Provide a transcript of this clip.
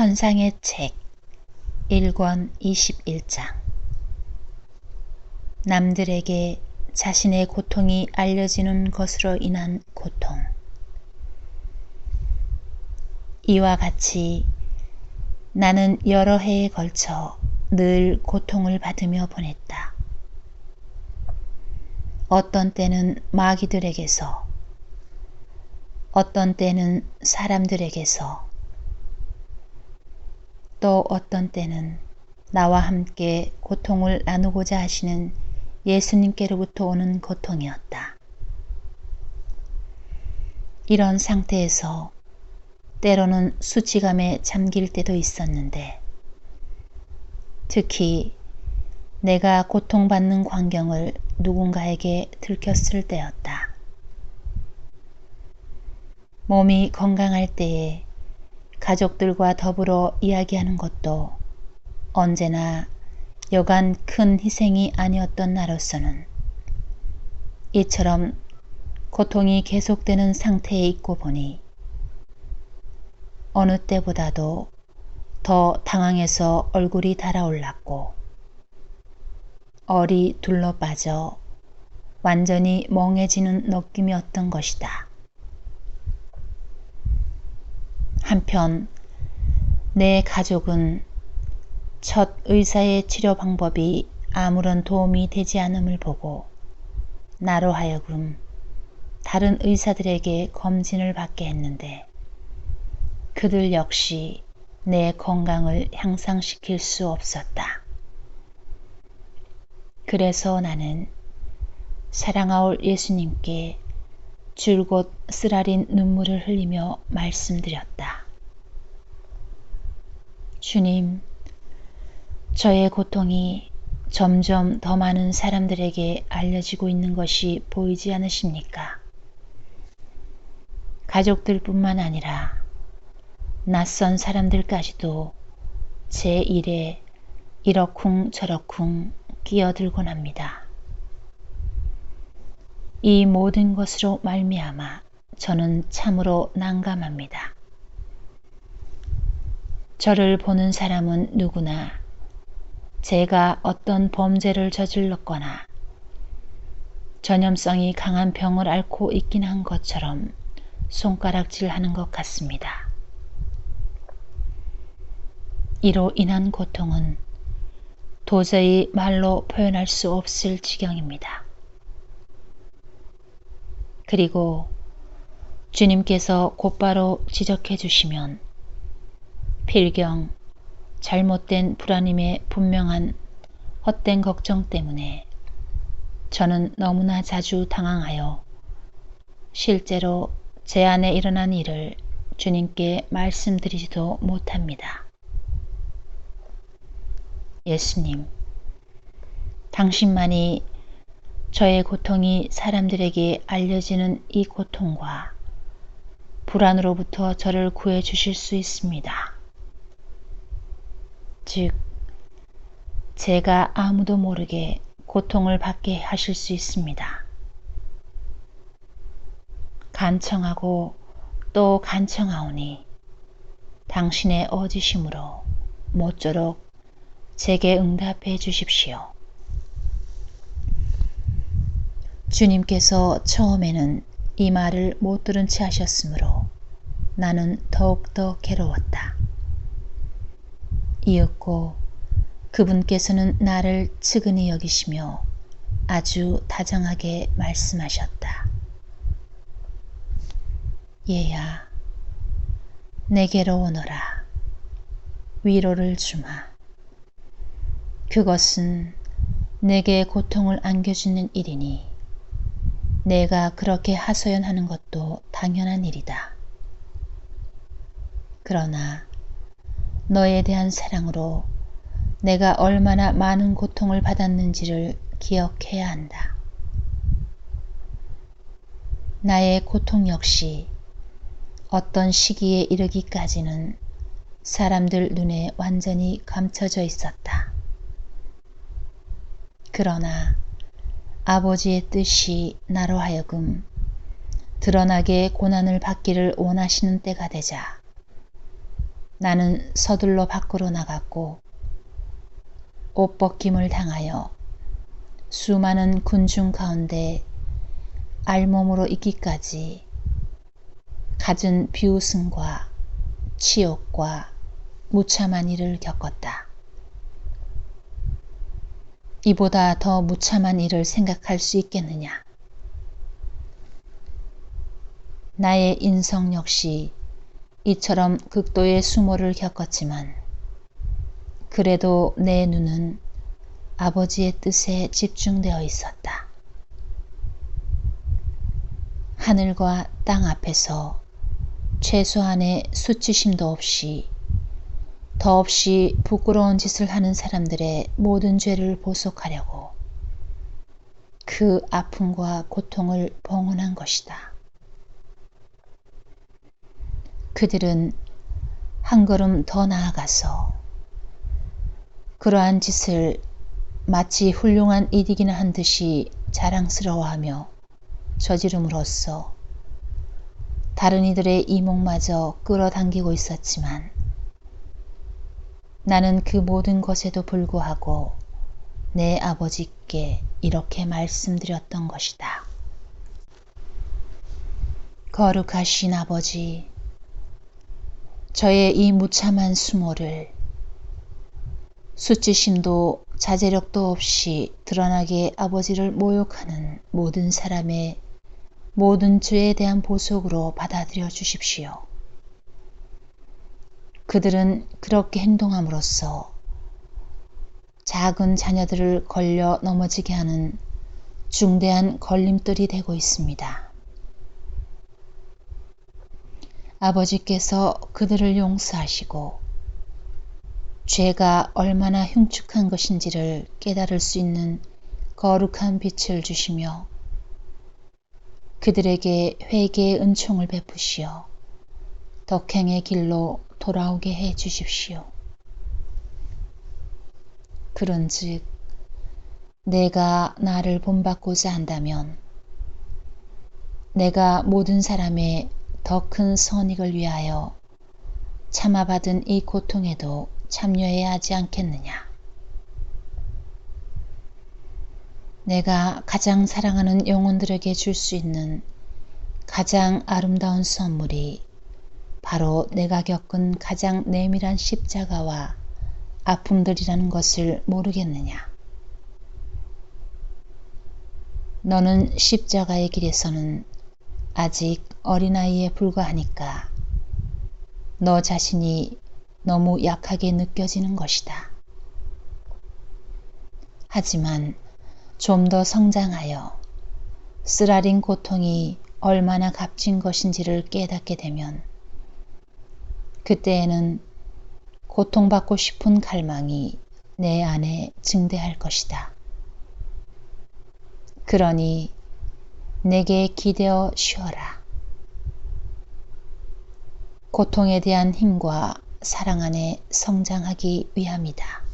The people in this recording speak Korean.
천상의 책 1권 21장 남들에게 자신의 고통이 알려지는 것으로 인한 고통 이와 같이 나는 여러 해에 걸쳐 늘 고통을 받으며 보냈다. 어떤 때는 마귀들에게서 어떤 때는 사람들에게서 또 어떤 때는 나와 함께 고통을 나누고자 하시는 예수님께로부터 오는 고통이었다. 이런 상태에서 때로는 수치감에 잠길 때도 있었는데 특히 내가 고통받는 광경을 누군가에게 들켰을 때였다. 몸이 건강할 때에 가족들과 더불어 이야기하는 것도 언제나 여간 큰 희생이 아니었던 나로서는 이처럼 고통이 계속되는 상태에 있고 보니 어느 때보다도 더 당황해서 얼굴이 달아올랐고 얼이 둘러빠져 완전히 멍해지는 느낌이었던 것이다. 한편 내 가족은 첫 의사의 치료 방법이 아무런 도움이 되지 않음을 보고 나로 하여금 다른 의사들에게 검진을 받게 했는데 그들 역시 내 건강을 향상시킬 수 없었다. 그래서 나는 사랑하올 예수님께 줄곧 쓰라린 눈물을 흘리며 말씀드렸다. 주님, 저의 고통이 점점 더 많은 사람들에게 알려지고 있는 것이 보이지 않으십니까? 가족들뿐만 아니라 낯선 사람들까지도 제 일에 이러쿵 저러쿵 끼어들곤 합니다. 이 모든 것으로 말미암아 저는 참으로 난감합니다. 저를 보는 사람은 누구나 제가 어떤 범죄를 저질렀거나 전염성이 강한 병을 앓고 있긴 한 것처럼 손가락질 하는 것 같습니다. 이로 인한 고통은 도저히 말로 표현할 수 없을 지경입니다. 그리고 주님께서 곧바로 지적해 주시면 필경, 잘못된 불안임의 분명한 헛된 걱정 때문에 저는 너무나 자주 당황하여 실제로 제 안에 일어난 일을 주님께 말씀드리지도 못합니다. 예수님, 당신만이 저의 고통이 사람들에게 알려지는 이 고통과 불안으로부터 저를 구해 주실 수 있습니다. 즉, 제가 아무도 모르게 고통을 받게 하실 수 있습니다. 간청하고 또 간청하오니 당신의 어지심으로 모쪼록 제게 응답해 주십시오. 주님께서 처음에는 이 말을 못 들은 채 하셨으므로 나는 더욱더 괴로웠다. 이윽고 그분께서는 나를 측은히 여기시며 아주 다정하게 말씀하셨다. 얘야, 내게로 오너라. 위로를 주마. 그것은 내게 고통을 안겨주는 일이니 내가 그렇게 하소연하는 것도 당연한 일이다. 그러나 너에 대한 사랑으로 내가 얼마나 많은 고통을 받았는지를 기억해야 한다. 나의 고통 역시 어떤 시기에 이르기까지는 사람들 눈에 완전히 감춰져 있었다. 그러나 아버지의 뜻이 나로 하여금 드러나게 고난을 받기를 원하시는 때가 되자 나는 서둘러 밖으로 나갔고 옷 벗김을 당하여 수많은 군중 가운데 알몸으로 있기까지 갖은 비웃음과 치욕과 무참한 일을 겪었다. 이보다 더 무참한 일을 생각할 수 있겠느냐. 나의 인성 역시 이처럼 극도의 수모를 겪었지만 그래도 내 눈은 아버지의 뜻에 집중되어 있었다. 하늘과 땅 앞에서 최소한의 수치심도 없이 더없이 부끄러운 짓을 하는 사람들의 모든 죄를 보속하려고 그 아픔과 고통을 봉헌한 것이다. 그들은 한 걸음 더 나아가서 그러한 짓을 마치 훌륭한 이익이나 한 듯이 자랑스러워하며 저지름으로써 다른 이들의 이목마저 끌어당기고 있었지만 나는 그 모든 것에도 불구하고 내 아버지께 이렇게 말씀드렸던 것이다. 거룩하신 아버지, 저의 이 무참한 수모를 수치심도 자제력도 없이 드러나게 아버지를 모욕하는 모든 사람의 모든 죄에 대한 보석으로 받아들여 주십시오. 그들은 그렇게 행동함으로써 작은 자녀들을 걸려 넘어지게 하는 중대한 걸림돌이 되고 있습니다. 아버지께서 그들을 용서하시고 죄가 얼마나 흉측한 것인지를 깨달을 수 있는 거룩한 빛을 주시며 그들에게 회개의 은총을 베푸시어 덕행의 길로 돌아오게 해 주십시오. 그런즉 내가 나를 본받고자 한다면 내가 모든 사람의 더 큰 선익을 위하여 참아받은 이 고통에도 참여해야 하지 않겠느냐. 내가 가장 사랑하는 영혼들에게 줄 수 있는 가장 아름다운 선물이 바로 내가 겪은 가장 내밀한 십자가와 아픔들이라는 것을 모르겠느냐. 너는 십자가의 길에서는 아직 어린아이에 불과하니까 너 자신이 너무 약하게 느껴지는 것이다. 하지만 좀 더 성장하여 쓰라린 고통이 얼마나 값진 것인지를 깨닫게 되면 그때에는 고통받고 싶은 갈망이 내 안에 증대할 것이다. 그러니 내게 기대어 쉬어라. 고통에 대한 힘과 사랑 안에 성장하기 위함이다.